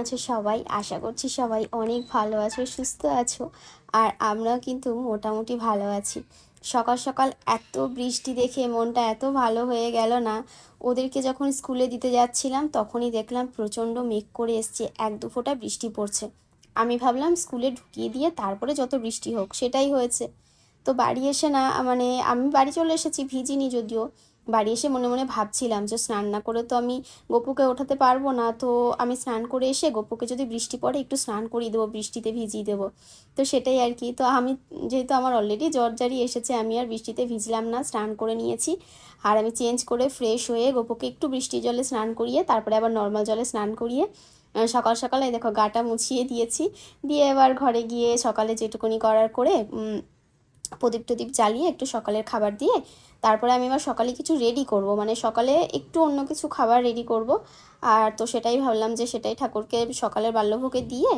আছো সবাই? আশা করছি সবাই অনেক ভালো আছো, সুস্থ আছো, আর আমরাও কিন্তু মোটামুটি ভালো আছি। সকাল সকাল এত বৃষ্টি দেখে মনটা এত ভালো হয়ে গেল না, ওদেরকে যখন স্কুলে দিতে যাচ্ছিলাম তখনই দেখলাম প্রচণ্ড মেঘ করে এসছে, এক দু ফোঁটা বৃষ্টি পড়ছে। আমি ভাবলাম স্কুলে ঢুকিয়ে দিয়ে তারপরে যত বৃষ্টি হোক সেটাই হয়েছে। তো বাড়ি এসে না মানে আমি বাড়ি চলে এসেছি ভিজিনি যদিও বাড়ি এসে মনে মনে ভাবছিলাম যে স্নান না করে তো আমি গপুকে ওঠাতে পারব না। তো আমি স্নান করে এসে গপুকে যদি বৃষ্টি পড়ে একটু স্নান করিয়ে দেবো, বৃষ্টিতে ভিজিয়ে দেবো। তো সেটাই আর কি। তো আমি যেহেতু আমার অলরেডি জ্বর জারি এসেছে, আমি আর বৃষ্টিতে ভিজলাম না, স্নান করে নিয়েছি। আর আমি চেঞ্জ করে ফ্রেশ হয়ে গপুকে একটু বৃষ্টির জলে স্নান করিয়ে, তারপরে আবার নর্মাল জলে স্নান করিয়ে সকাল সকালে দেখো গাটা মুছিয়ে দিয়েছি। দিয়ে এবার ঘরে গিয়ে সকালে যেটুকুনি করার করে প্রদীপ টদীপ জ্বালিয়ে একটু সকালের খাবার দিয়ে তারপরে আমি আবার সকালে কিছু রেডি করব। মানে সকালে একটু অন্য কিছু খাবার রেডি করব। আর তো সেটাই ভাবলাম যে সেটাই ঠাকুরকে সকালের বাল্যভোগে দিয়ে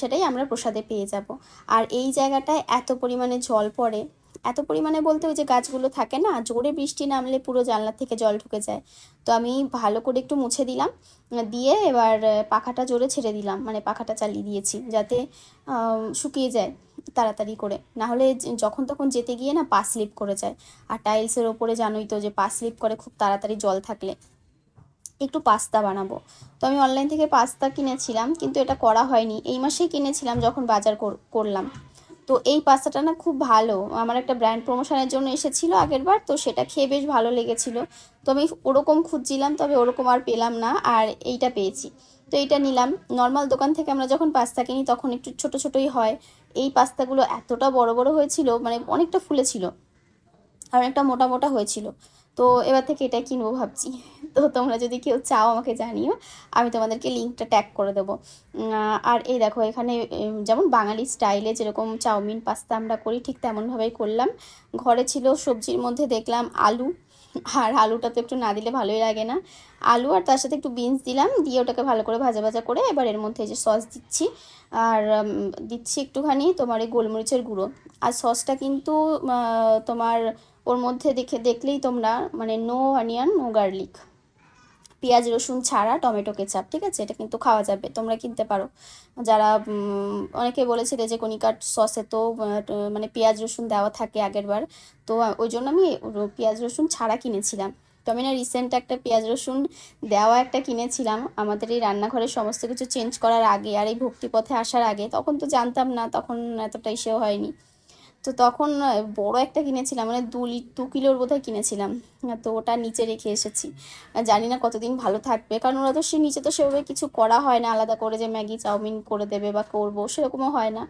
সেটাই আমরা প্রসাদে পেয়ে যাব। আর এই জায়গাটায় এত পরিমাণে জল পড়ে এত পরিমাণে বলতে ওই যে গাছগুলো থাকে না, জোরে বৃষ্টি নামলে পুরো জানলা থেকে জল ঢুকে যায়। তো আমি ভালো করে একটু মুছে দিলাম, দিয়ে এবার পাখাটা জোরে ছেড়ে দিলাম মানে পাখাটা চালিয়ে দিয়েছি যাতে শুকিয়ে যায় তাড়াতাড়ি করে। না হলে যখন তখন যেতে গিয়ে না পা স্লিপ করে যায়। আর টাইলসের ওপরে জানোই তো যে পা স্লিপ করে খুব তাড়াতাড়ি জল থাকলে। একটু পাস্তা বানাবো। তো আমি অনলাইন থেকে পাস্তা কিনেছিলাম, কিন্তু এটা করা হয়নি। এই মাসেই কিনেছিলাম যখন বাজার কর- করলাম। তো এই পাস্তাটা না খুব ভালো। আমার একটা ব্র্যান্ড প্রমোশনের জন্য এসেছিল আগের বার তো সেটা খেয়ে বেশ ভালো লেগেছিল। তো আমি ওরকম খুঁজছিলাম, তবে ওরকম আর পেলাম না, আর এইটা পেয়েছি। তো এইটা নিলাম। নর্মাল দোকান থেকে আমরা যখন পাস্তা কিনি, তখন একটু ছোট ছোটই হয়। এই পাস্তাগুলো এতটা বড় বড় হয়েছিল মানে অনেকটা ফুলেছিল, আর অনেকটা মোটা মোটা হয়েছিল। তো এবার থেকে এটাই কিনবো ভাবছি। তো তোমরা যদি কেউ চাও আমাকে জানিও, আমি তোমাদেরকে লিঙ্কটা ট্যাগ করে দেবো। আর এই দেখো, এখানে যেমন বাঙালি স্টাইলে যেরকম চাউমিন, পাস্তা আমরা করি, ঠিক তেমনভাবেই করলাম। ঘরে ছিল সবজির মধ্যে দেখলাম আলু, আর আলুটা তো একটু না দিলে ভালোই লাগে না। আলু আর তার সাথে একটু বিনস দিলাম, দিয়ে ওটাকে ভালো করে ভাজা ভাজা করে এবার এর মধ্যে যে সস দিচ্ছি। আর দিচ্ছি একটুখানি তোমার এই গোলমরিচের গুঁড়ো। আর সসটা কিন্তু তোমার ওর মধ্যে দেখে, দেখলেই তোমরা মানে নো অনিয়ন, নো গার্লিক। পেঁয়াজ, রসুন ছাড়া টমেটো কেচাপ, ঠিক আছে? এটা কিন্তু খাওয়া যাবে, তোমরা কিনতে পারো। যারা অনেকে বলেছিলে যে কণিকার সসে তো মানে পেঁয়াজ, রসুন দেওয়া থাকে আগের বার তো ওই জন্য আমি পেঁয়াজ, রসুন ছাড়া কিনেছিলাম। তো আমি না রিসেন্ট একটা পেঁয়াজ, রসুন দেওয়া একটা কিনেছিলাম। আমাদের এই রান্নাঘরের সমস্ত কিছু চেঞ্জ করার আগে আর এই ভক্তিপথে আসার আগে, তখন তো জানতাম না, তখন এতটা ইসেও হয়নি। তো তখন বড় একটা কিনেছিলাম মানে দু দু কিলোর বোধহয় কিনেছিলাম। তো ওটা নিচে রেখে এসেছি। জানি না কতদিন ভালো থাকবে, কারণ ওরা তো সে, নিচে তো সেভাবে কিছু করা হয় না, আলাদা করে যে ম্যাগি চাউমিন করে দেবে বা করব, সেরকমও হয় না।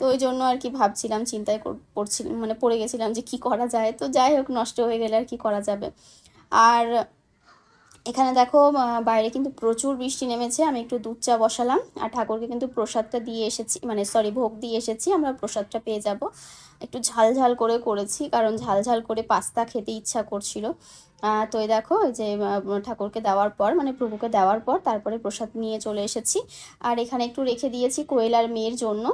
তো ওই জন্য আর কি ভাবছিলাম, চিন্তায় পড়ছিলাম মানে পড়ে গেছিলাম যে কি করা যায়। তো যাই হোক, নষ্ট হয়ে গেলে আর কি করা যাবে। আর এখানে দেখো বাইরে কিন্তু প্রচুর বৃষ্টি নেমেছে। আমি একটু দুধ চা বসালাম আর ঠাকুরকে কিন্তু প্রসাদটা দিয়ে এসেছি মানে সরি ভোগ দিয়ে এসেছি। আমরা প্রসাদটা পেয়ে যাব। একটু ঝাল ঝাল করে করেছি, কারণ ঝাল ঝাল করে পাস্তা খেতে ইচ্ছা করছিল। তো এই দেখো যে ঠাকুরকে দেওয়ার পর মানে প্রভুকে দেওয়ার পর তারপরে প্রসাদ নিয়ে চলে এসেছি। আর এখানে একটু রেখে দিয়েছি কোয়েল আর মেয়ের জন্য।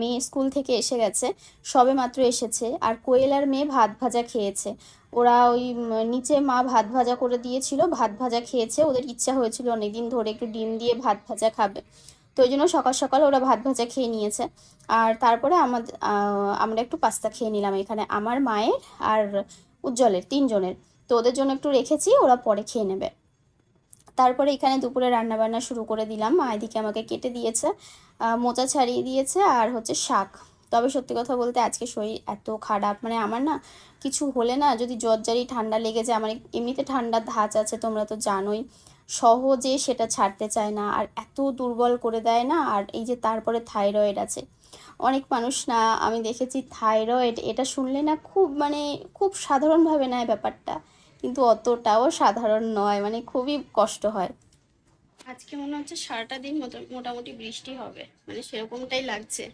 মেয়ে স্কুল থেকে এসে গেছে, সবে মাত্র এসেছে। আর কোয়েল আর মেয়ে ভাত ভাজা খেয়েছে। ওরা ওই নিচে মা ভাত ভাজা করে দিয়েছিল, ভাত ভাজা খেয়েছে, ওদের ইচ্ছা হয়েছিল অনেকদিন ধরে একটু ডিম দিয়ে ভাত ভাজা খাবে। তো ওই জন্য সকাল সকাল ওরা ভাত ভাজা খেয়ে নিয়েছে। আর তারপরে আমাদের আমরা একটু পাস্তা খেয়ে নিলাম এখানে আমার মায়ের আর উজ্জ্বলের, তিনজনের। তো ওদের জন্য একটু রেখেছি, ওরা পরে খেয়ে নেবে। তারপরে এখানে দুপুরে রান্না বান্না শুরু করে দিলাম। মা এদিকে আমাকে কেটে দিয়েছে মোচা ছাড়িয়ে দিয়েছে আর হচ্ছে শাক। তবে সত্যি কথা বলতে আজকে শরীর এত খারাপ। মানে আমার না কিছু হলে না যদি জ্বর জারি ঠান্ডা লেগে যায়, আমার এমনিতে ঠান্ডার ধাঁচ আছে, তোমরা তো জানোই। সহজে সেটা ছাড়তে চায় না আর এত দুর্বল করে দেয় না আর এই যে তারপরে থাইরয়েড আছে। অনেক মানুষ না, আমি দেখেছি থাইরয়েড, এটা শুনলে না খুব মানে খুব সাধারণভাবে নেয় ব্যাপারটা। কিন্তু অতটাও সাধারণ নয় মানে খুবই কষ্ট হয়। আজকে মনে হচ্ছে সারাটা দিন মোটা- মোটামুটি বৃষ্টি হবে মানে সেরকমটাই লাগছে।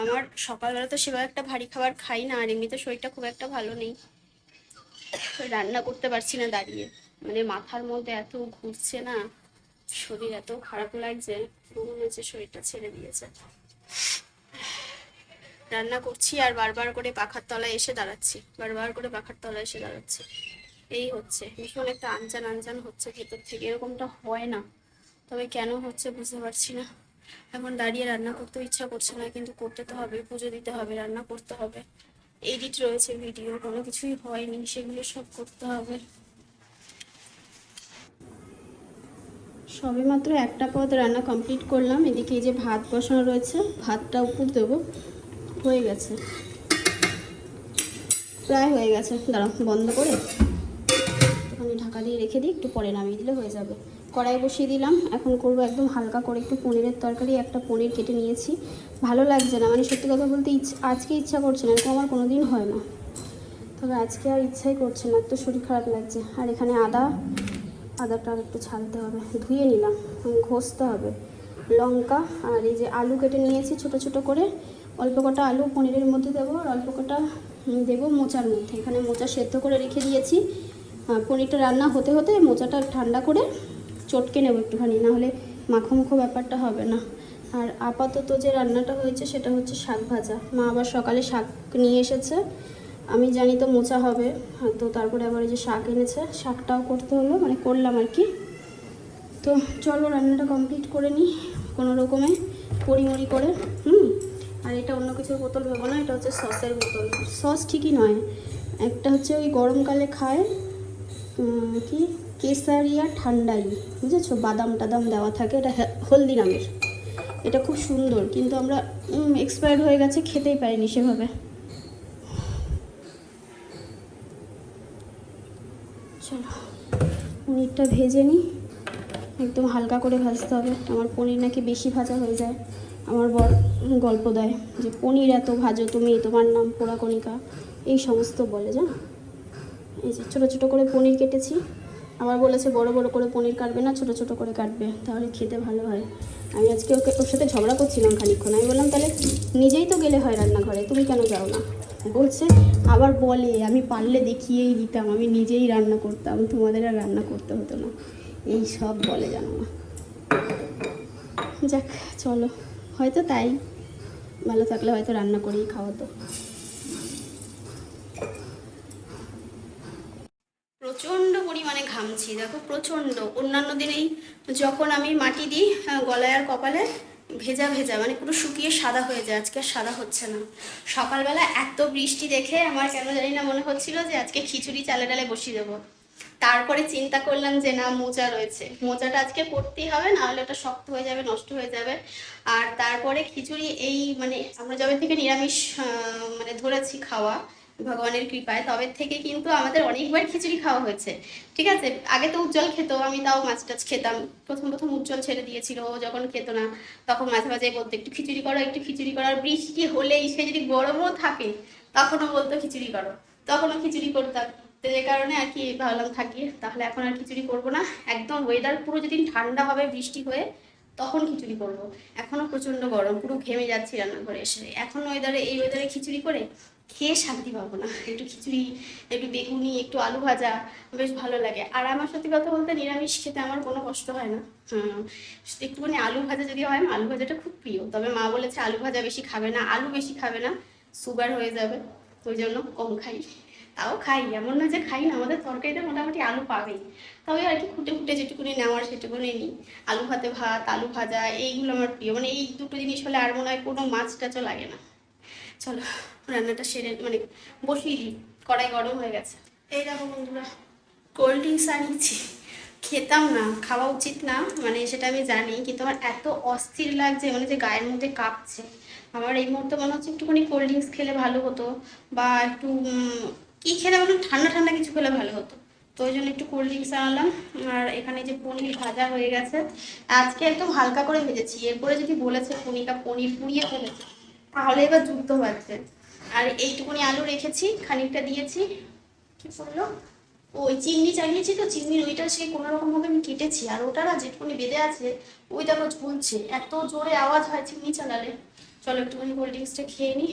আমার সকালবেলা তো সেভাবে একটা ভারী খাবার খাই না, আর এমনিতে শরীরটা খুব একটা ভালো নেই। রান্না করতে পারছি না দাঁড়িয়ে। মানে মাথার মধ্যে এত ঘুরছে না, শরীর এত খারাপ লাগছে, মনে হচ্ছে শরীরটা ছেড়ে দিয়েছে। রান্না করছি আর বারবার করে পাখার তলায় এসে দাঁড়াচ্ছি, বারবার করে পাখার তলায় এসে দাঁড়াচ্ছি। এই হচ্ছে, ভীষণ একটা আনজান আনজান হচ্ছে ভেতর থেকে, এরকমটা হয় না। তবে কেন হচ্ছে বুঝতে পারছি না। এখন দাঁড়িয়ে রান্না করতে ইচ্ছা করছে না, কিন্তু করতে তো হবে, পুজো দিতে হবে, রান্না করতে হবে। এডিট রয়েছে ভিডিও কোনো কিছুই হয়নি, সেগুলো সব করতে হবে। সবে মাত্র একটা পদ রান্না কমপ্লিট করলাম, এদিকে এই যে ভাত বসানো রয়েছে, ভাতটা উপর দেবো, হয়ে গেছে। প্রায় হয়ে গেছে, দাঁড়াও, বন্ধ করে। একটুখানি ঢাকা দিয়ে রেখে দিই, একটু পরে নামিয়ে দিলে হয়ে যাবে। কড়াই বসিয়ে দিলাম, এখন করব একদম হালকা করে একটু পনিরের তরকারি, একটা পনির কেটে নিয়েছি। ভালো লাগছে না মানে সত্যি কথা বলতে ইচ্ছা, আজকে ইচ্ছা করছে না, এরকম আমার কোনো দিন হয় না। তবে আজকে আর ইচ্ছাই করছে না একটু শরীর খারাপ লাগছে। আর এখানে আদা, আদাটা একটু ছালতে হবে। ধুয়ে নিলাম, এখন ঘষতে হবে। লঙ্কা আর এই যে আলু কেটে নিয়েছি ছোট ছোট করে, অল্প কটা আলু পনিরের মধ্যে দেবো আর অল্প কটা দেবো মোচার মধ্যে। এখানে মোচা সেদ্ধ করে রেখে দিয়েছি। পনিরটা রান্না হতে হতে মোচাটা ঠান্ডা করে চটকে নেব একটুখানি, নাহলে মাখো মুখো ব্যাপারটা হবে না। আর আপাতত যে রান্নাটা হয়েছে সেটা হচ্ছে শাক ভাজা। মা আবার সকালে শাক নিয়ে এসেছে। আমি জানি তো মোচা হবে তো তারপরে আবার যে শাক এনেছে, শাকটাও করতে হলো মানে করলাম আর কি। তো চলো রান্নাটা কমপ্লিট করে নিই, কোনো রকমে পরিমরি করে, হুম? আর এটা অন্য কিছুর বোতল ভেবো না, এটা হচ্ছে সসের বোতল। সস ঠিকই নয়, একটা হচ্ছে ওই গরমকালে খায় কি? কেসারিয়া ঠান্ডাই। বুঝেছ? বাদাম টাদাম দেওয়া থাকে। এটা হলদিরামের এটা খুব সুন্দর। কিন্তু আমরা এক্সপায়ার্ড হয়ে গেছে, খেতেই পারিনি সেভাবে। চলো, পনিরটা ভেজে নিই। একদম হালকা করে ভাজতে হবে। আমার পনির নাকি বেশি ভাজা হয়ে যায়। আমার বর গল্প দেয় যে, পনির এত ভাজো তুমি, তোমার নাম পোড়া কণিকা এই সমস্ত বলে, জানো? এই যে ছোটো ছোটো করে পনির কেটেছি। আবার বলেছে বড় বড় করে পনির কাটবে না, ছোটো ছোটো করে কাটবে, তাহলে খেতে ভালো হয়। আমি আজকে ওকে, ওর সাথে ঝগড়া করছিলাম খানিকক্ষণ। আমি বললাম, তাহলে নিজেই তো গেলে হয় রান্নাঘরে, তুমি কেন যাও না? বলছে, আবার বলে, আমি পারলে দেখিয়েই দিতাম, আমি নিজেই রান্না করতাম, তোমাদের আর রান্না করতে হতো না। এই সব বলে জানো না যাক, চলো। হয়তো তাই, ভালো থাকলে হয়তো রান্না করেই খাওয়াতো প্রচণ্ড পরিমাণে ঘামছি। দেখো প্রচণ্ড। অন্যান্য দিনেই যখন আমি মাটি দিই গলায় আর কপালে ভেজা ভেজা মানে পুরো শুকিয়ে সাদা হয়ে যায়। আজকে সাদা হচ্ছে না। সকালবেলা এত বৃষ্টি দেখে আমার কেন জানি না মনে হচ্ছিল যে আজকে খিচুড়ি চালে ডালে বসিয়ে দেবো। তারপরে চিন্তা করলাম যে না মোচা রয়েছে। মোচাটা আজকে করতেই হবে, না হলে ওটা শক্ত হয়ে যাবে, নষ্ট হয়ে যাবে। আর তারপরে খিচুড়ি এই মানে আমরা যবে থেকে নিরামিষ মানে ধরেছি খাওয়া ভগবানের কৃপায়। তবে থেকে কিন্তু আমাদের অনেকবার খিচুড়ি খাওয়া হয়েছে। ঠিক আছে? আগে তো উজ্জ্বল খেত, আমি তাও মাছ টাছ খেতাম। প্রথম প্রথম উজ্জ্বল ছেড়ে দিয়েছিল, ও যখন খেত না, তখন মাঝে মাঝে বলতো, একটু খিচুড়ি করো, একটু খিচুড়ি করো। আর বৃষ্টি হলেই সে যদি গরমও থাকে, তখনও বলতো, খিচুড়ি করো। তখনও খিচুড়ি করতাম। তো যে কারণে আর কি ভাবলাম থাকি। তাহলে এখন আর খিচুড়ি করব না। একদম ওয়েদার পুরো যেদিন ঠান্ডা হবে, বৃষ্টি হয়ে, তখন খিচুড়ি করব। এখনও প্রচণ্ড গরম, পুরো ঘেমে যাচ্ছি রান্নাঘরে এসে। এখন ওয়েদারে এই ওয়েদারে খিচুড়ি করে খেয়ে শান্তি পাবো না। একটু খিচুড়ি, একটু বেগুনি, একটু আলু ভাজা, বেশ ভালো লাগে। আর আমার সত্যি কথা বলতে নিরামিষ খেতে আমার কোনো কষ্ট হয় না। একটুখানি আলু ভাজা যদি হয়, আলু ভাজাটা খুব প্রিয়। তবে মা বলেছে আলু ভাজা বেশি খাবে না, আলু বেশি খাবে না সুগার হয়ে যাবে। ওই জন্য কম খাই। তাও খাই, এমন না যে খাই না, আমাদের তরকারিতে মোটামুটি আলু পাবেই। তবে আর কি খুঁটে খুঁটে যেটুকুনি নেওয়ার সেটুকুনি নিই। আলু ভাতে ভাত, আলু ভাজা, এইগুলো আমার প্রিয়। মানে এই দুটো জিনিস হলে আর মনে হয় কোনো মাছ টাচও লাগে না। চলো রান্নাটা সেরে মানে বসিয়ে দিই। কড়াই গরম হয়ে গেছে। এই দেখো বন্ধুরা। কোল্ড ড্রিঙ্কস আনিয়েছি। খেতাম না খাওয়া উচিত না মানে সেটা আমি জানি কিন্তু আমার এত অস্থির লাগছে মানে যে গায়ের মধ্যে কাঁপছে। আমার এই মুহূর্তে মনে হচ্ছে একটুখানি কোল্ড ড্রিঙ্কস খেলে ভালো হতো বা একটু কি খেলে বলুন ঠান্ডা ঠান্ডা কিছু খেলে ভালো হতো। তো ওই জন্য একটু কোল্ড ড্রিঙ্কস আনলাম আর এখানে যে পনির ভাজা হয়ে গেছে আজকে একদম হালকা করে ভেজেছি। এরপরে যদি বলেছে পনিরটা পনির পুড়িয়ে ফেলেছে তাহলে এবার যুক্ত হয়েছে আর এইটুকুনি আলু রেখেছি, খানিকটা দিয়েছি। কি করল? ওই চিংড়ি চালিয়েছি তো চিংড়ির ওইটা সেই কোনো রকম ভাবে আমি কেটেছি। আর ওটা না যেটুকুনি বেঁধে আছে, ওই দেখো ঝুলছে। এত জোরে আওয়াজ হয় চিংড়ি চালালে। চলো একটুখানি কোল্ড ড্রিঙ্কসটা খেয়ে নিই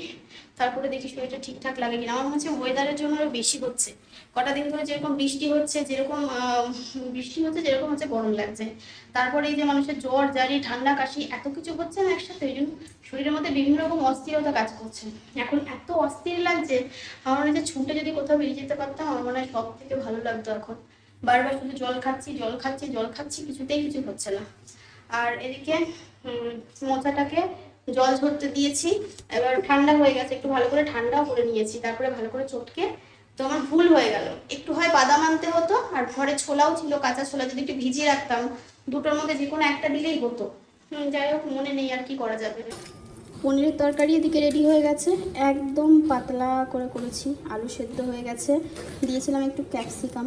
তারপরে দেখি শরীরটা ঠিকঠাক লাগে কিনা। আমার মনে হচ্ছে ওয়েদারের জন্য আরও বেশি হচ্ছে। কটা দিন ধরে যেরকম বৃষ্টি হচ্ছে, যেরকম বৃষ্টি হচ্ছে, যেরকম হচ্ছে গরম লাগছে। তারপরে এই যে মানুষের জ্বর, জারি, ঠান্ডা, কাশি, এত কিছু হচ্ছে না একসাথে। ওই জন্য শরীরের মধ্যে বিভিন্ন রকম অস্থিরতা কাজ করছে। এখন এত অস্থির লাগছে, আমার মনে হচ্ছে ছুটে যদি কোথাও বেরিয়ে যেতে পারতাম, আমার মনে হয় সব থেকে ভালো লাগতো এখন। বারবার শুধু জল খাচ্ছি জল খাচ্ছি জল খাচ্ছি, কিছুতেই কিছু হচ্ছে না। আর এদিকে মোচাটাকে জল ঝরতে দিয়েছি। এবার ঠান্ডা হয়ে গেছে, একটু ভালো করে ঠান্ডাও করে নিয়েছি, তারপরে ভালো করে চটকে। তো আমার ভুল হয়ে গেল। একটু হয় বাদাম আনতে হতো, আর ঘরে ছোলাও ছিল, কাঁচা ছোলা যদি একটু ভিজিয়ে রাখতাম, দুটোর মধ্যে যে কোনো একটা দিলেই হতো। যাই হোক, মনে নেই আর কি করা যাবে। পনিরের তরকারি এদিকে রেডি হয়ে গেছে। একদম পাতলা করে করেছি, আলু সেদ্ধ হয়ে গেছে। দিয়েছিলাম একটু ক্যাপসিকাম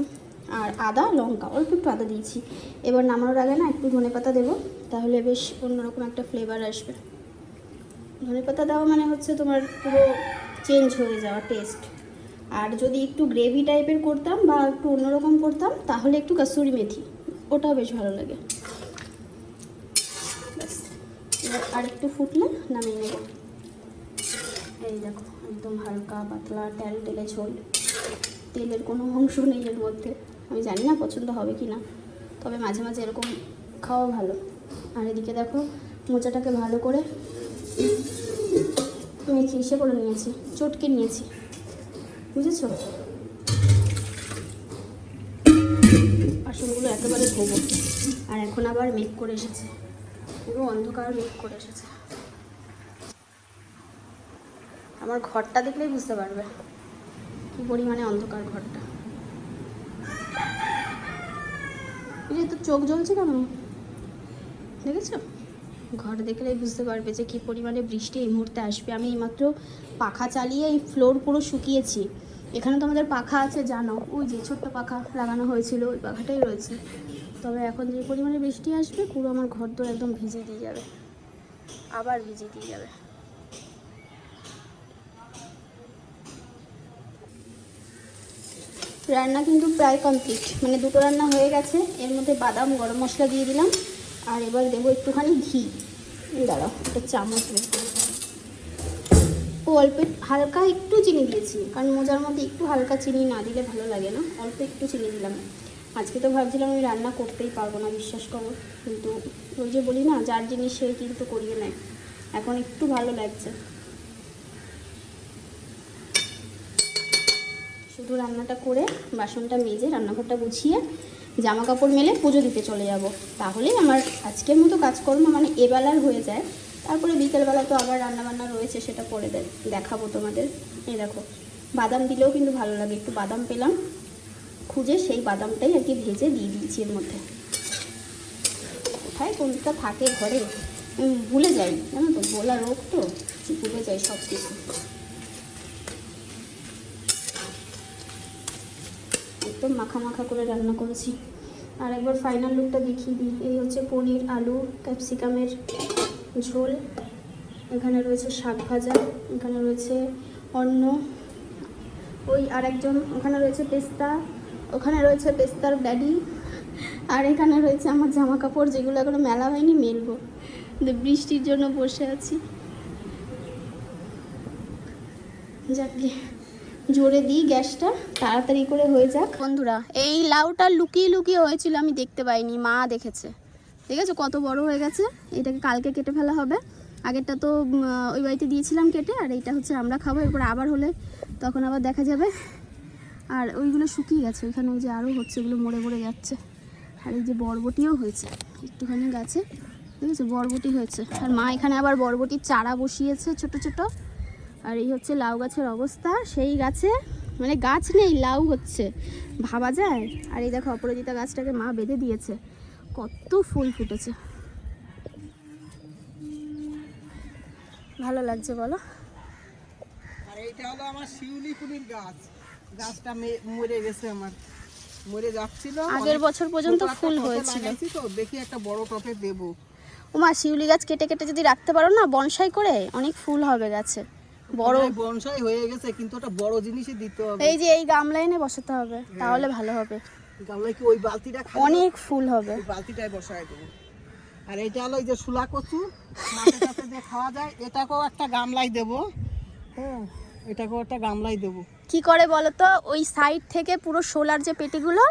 আর আদা, লঙ্কা, অল্প একটু আদা দিয়েছি। এবার নামানোর আগে না একটু ধনে পাতা দেবো, তাহলে বেশ অন্যরকম একটা ফ্লেভার আসবে। ধনে পাতা দেওয়া মানে হচ্ছে তোমার পুরো চেঞ্জ হয়ে যাওয়া টেস্ট আর যদি একটু গ্রেভি টাইপের করতাম বা একটু অন্যরকম করতাম, তাহলে একটু কাসুরি মেথি, ওটাও বেশ ভালো লাগে। আর একটু ফুটলে নামিয়ে নেব। এই দেখো, একদম হালকা পাতলা তেল তেলে ঝোল। তেলের কোনো অংশ নেই এর মধ্যে। আমি জানি না পছন্দ হবে কি না তবে মাঝে মাঝে এরকম খাওয়া ভালো। আর এদিকে দেখো, মোচাটাকে ভালো করে আমি ইসে করে নিয়েছি চটকে নিয়েছি। বুঝেছ? বাসনগুলো একেবারে ধোবো। আর এখন আবার মেঘ করে এসেছে। পুরো অন্ধকার মেঘ করে এসেছে। আমার ঘরটা দেখলেই বুঝতে পারবে। কি পরিমাণে অন্ধকার ঘরটা। এই যে তোর চোখ জ্বলছে কেন? দেখেছ? ঘর দেখলেই বুঝতে পারবে যে কি পরিমাণে বৃষ্টি এই মুহূর্তে আসবে। আমি এইমাত্র পাখা চালিয়ে এই ফ্লোর পুরো শুকিয়েছি। এখানে তো আমাদের পাখা আছে, জানো। ওই যে ছোট্ট পাখা লাগানো হয়েছিল, ওই পাখাটাই রয়েছে। তবে এখন যে পরিমাণে বৃষ্টি আসবে, পুরো আমার ঘর দোর একদম ভিজে দিয়ে যাবে। আবার ভিজে দিয়ে যাবে। রান্না কিন্তু প্রায় কমপ্লিট মানে দুটো রান্না হয়ে গেছে। এর মধ্যে বাদাম, গরম মশলা দিয়ে দিলাম। আর এবার দেবো একটুখানি ঘি। দাঁড়াও, একটা চামচ ও অল্প হালকা একটু চিনি দিয়েছি, কারণ মোজার মধ্যে একটু হালকা চিনি না দিলে ভালো লাগে না, অল্প একটু চিনি দিলাম। আজকে তো ভাবছিলাম আমি রান্না করতেই পারব না, বিশ্বাস করো। কিন্তু ওই যে বলি না, যার জিনিস সে কিন্তু করিয়ে নেয়। এখন একটু ভালো লাগছে। শুধু রান্নাটা করে বাসনটা মেজে রান্নাঘরটা গুছিয়ে জামা কাপড় মেলে পুজো দিতে চলে যাব। তাহলেই আমার আজকের মতো কাজকর্ম মানে এবেলার হয়ে যায়। তারপরে বিকেলবেলা তো আবার রান্নাবান্না রয়েছে, সেটা করে দে দেখাবো তোমাদের। এই দেখো, বাদাম দিলেও কিন্তু ভালো লাগে। একটু বাদাম পেলাম, খুঁজে সেই বাদামটাই আর কি ভেজে দিয়ে দিয়েছি এর মধ্যে। কোথায় কোনটা থাকে ঘরে? ভুলে যাই, জানো তো বলা রোগ তো, ভুলে যাই সব কিছু একদম মাখা মাখা করে রান্না করেছি। আর একবার ফাইনাল লুকটা দেখিয়ে দিই। এই হচ্ছে পনির, আলু ক্যাপসিকামের ঝোল। এখানে রয়েছে শাক ভাজা, এখানে রয়েছে অন্ন। ওই আরেকজন, ওখানে রয়েছে পেস্তা, ওখানে রয়েছে পেস্তার ড্যাডি আর এখানে রয়েছে আমার জামা কাপড় যেগুলো এখনও মেলা হয়নি, মেলবো। বৃষ্টির জন্য বসে আছি। যাক জোরে দিই গ্যাসটা, তাড়াতাড়ি করে হয়ে যাক। বন্ধুরা, এই লাউটা লুকিয়ে লুকিয়ে হয়েছিল, আমি দেখতে পাইনি, মা দেখেছে। ঠিক আছে, কত বড় হয়ে গেছে, এটাকে কালকে কেটে ফেলা হবে। আগেরটা তো ওই বাড়িতে দিয়েছিলাম কেটে, আর এইটা হচ্ছে আমরা খাব। এরপর আবার হলে তখন আবার দেখা যাবে। আর ওইগুলো শুকিয়ে গেছে ওইখানে ওই যে আরও হচ্ছে, ওগুলো মরে মরে যাচ্ছে। আর এই যে বরবটিও হয়েছে, একটুখানি গাছে। ঠিক আছে, বরবটি হয়েছে। আর মা এখানে আবার বরবটির চারা বসিয়েছে, ছোট ছোট। আর এই হচ্ছে লাউ গাছের অবস্থা। সেই গাছে মানে গাছ নেই লাউ হচ্ছে। ভাবা যায়? আর এই দেখো অপরাজিতা গাছটাকে মা বেঁধে দিয়েছে। কত ফুল ফুটেছে। ভালো লাগছে বলো। আর এইটা হলো আমার শিউলি ফুলের গাছ। গাছটা মরে গেছে আমার। মরে যাচ্ছিল। আগের বছর পর্যন্ত ফুল হয়েছিল। তো দেখি একটা বড় টপে দেব। ওমা শিউলি গাছ কেটে কেটে যদি রাখতে পারো না বনসাই করে অনেক ফুল হবে গাছে। বড় বনসাই হয়ে গেছে কিন্তু ওটা বড় জিনিসই দিতে হবে। এই যে এই গামলা এনে বসাতে হবে তাহলে ভালো হবে। গামলায় কি ওই বালতিটা অনেক ফুল হবে। বালতিটায় বসায় দেবো। আর এইটা হলো এই যে শুলা কচু মাছের সাথে খাওয়া যায় এটাকেও একটা গামলায় দেবো। হ্যাঁ এটাকেও একটা গামলায় দেবো। কি করে বলো তো ওই সাইড থেকে পুরো সোলার যে পেটিগুলো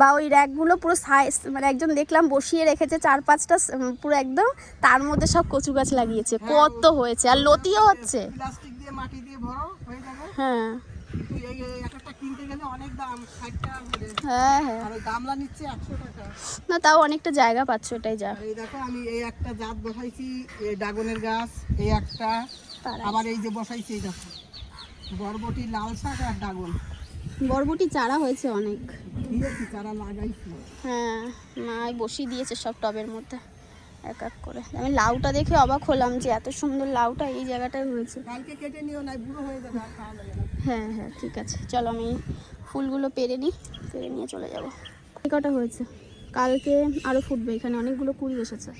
বা ওই র্যাকগুলো পুরো সাইজ মানে একজন দেখলাম বসিয়ে রেখেছে চার পাঁচটা পুরো একদম তার মধ্যে সব কচু গাছ লাগিয়েছে। কত হয়েছে আর লতিও হচ্ছে। মাটি দিয়ে ভরো হয়ে যাবে। হ্যাঁ। এই এই এক কিনতে গেলে অনেক দাম ষাট টাকা আর ওই গামলা একশো টাকা। না তাও অনেকটা জায়গা পাচ্ছ ওটাই যা। এই দেখো আমি এই একটা জাত বসাইছি এই ড্রাগনের গাছ এই একটা। আবার এই যে বসাইছি এই দেখো। বরবটি লাল শাক আর ড্রাগন। বরবটি চারা হয়েছে অনেক। চারা লাগাইছি। হ্যাঁ মাই বসিয়ে দিয়েছে সব টবের মধ্যে। এক এক করে। আমি লাউটা দেখে অবাক হলাম যে এত সুন্দর লাউটা এই জায়গাটায় হয়েছে। কালকে নিও না হয়ে হ্যাঁ হ্যাঁ ঠিক আছে। চলো আমি ফুলগুলো পেরে নিই পেরে নিয়ে চলে যাব। কটা হয়েছে। কালকে আরও ফুটবে এখানে অনেকগুলো কুড়ি এসেছে।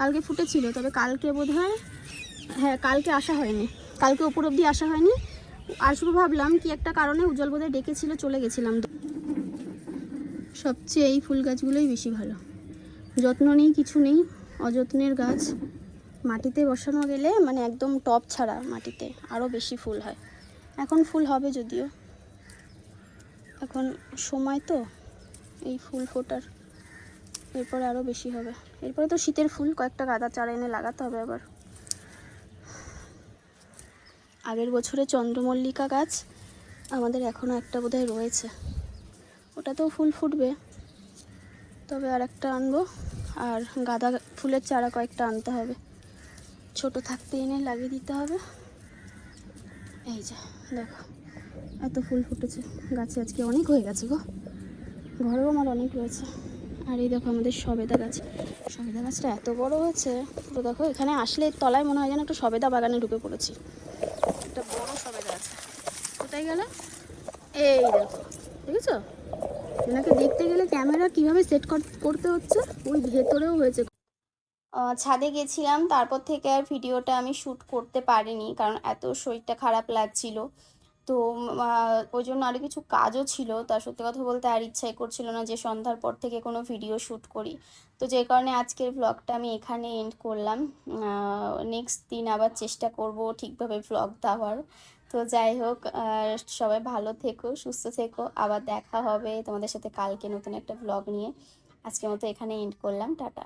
কালকে ফুটেছিল তবে কালকে বোধ হয় হ্যাঁ কালকে আসা হয়নি। কালকে ওপর অব্দি আসা হয়নি। আর শুধু ভাবলাম কি একটা কারণে উজ্জ্বল বোধহয় ডেকেছিল চলে গেছিলাম। সবচেয়ে এই ফুল গাছগুলোই বেশি ভালো। যত্ন নেই কিছু নেই। অযত্নের গাছ। মাটিতে বসানো গেলে মানে একদম টপ ছাড়া মাটিতে আরও বেশি ফুল হয়। এখন ফুল হবে যদিও। এখন সময় তো, এই ফুল ফোটার। এরপরে আরও বেশি হবে। এরপরে তো শীতের ফুল, কয়েকটা গাঁদা চারা এনে লাগাতে হবে আবার। আগের বছরে চন্দ্রমল্লিকা গাছ আমাদের এখনও একটা বোধহয় রয়েছে। ওটাতেও ফুল ফুটবে। তবে আর একটা আনব। আর গাঁদা ফুলের চারা কয়েকটা আনতে হবে। ছোট থাকতে এনে লাগিয়ে দিতে হবে। এই যে, দেখো, এত ফুল ফুটেছে। গাছে আজকে অনেক হয়ে গেছে গো। ঘরেও আমার অনেক রয়েছে। আর এই দেখো আমাদের সবেদা গাছ। সবেদা গাছটা এত বড় হয়েছে। পুরো দেখো, এখানে আসলে তলায় মনে হয় যেন একটা সবেদা বাগানে ঢুকে পড়েছি। একটা বড় সবেদা আছে। কোথায় গেল? এই দেখো, দেখেছ? এনাকে দেখতে গেলে ক্যামেরা কীভাবে সেট করতে হচ্ছে, ওই ভেতরেও হয়েছে। ছাদে গেছিলাম, তারপর থেকে আর ভিডিওটা আমি শ্যুট করতে পারিনি, কারণ এত শরীরটা খারাপ লাগছিল। তো ওই জন্য আরও কিছু কাজও ছিল, তা সত্যি কথা বলতে আর ইচ্ছাই করছিল না যে সন্ধ্যার পর থেকে কোনো ভিডিও শ্যুট করি। তো যে কারণে আজকের ব্লগটা আমি এখানে এন্ড করলাম। নেক্সট দিন আবার চেষ্টা করব ঠিকভাবে ব্লগ দেওয়ার। তো যাই হোক সবাই ভালো থেকো, সুস্থ থেকো। আবার দেখা হবে তোমাদের সাথে কালকে নতুন একটা ব্লগ নিয়ে। আজকের মতো এখানে এন্ড করলাম, টাটা।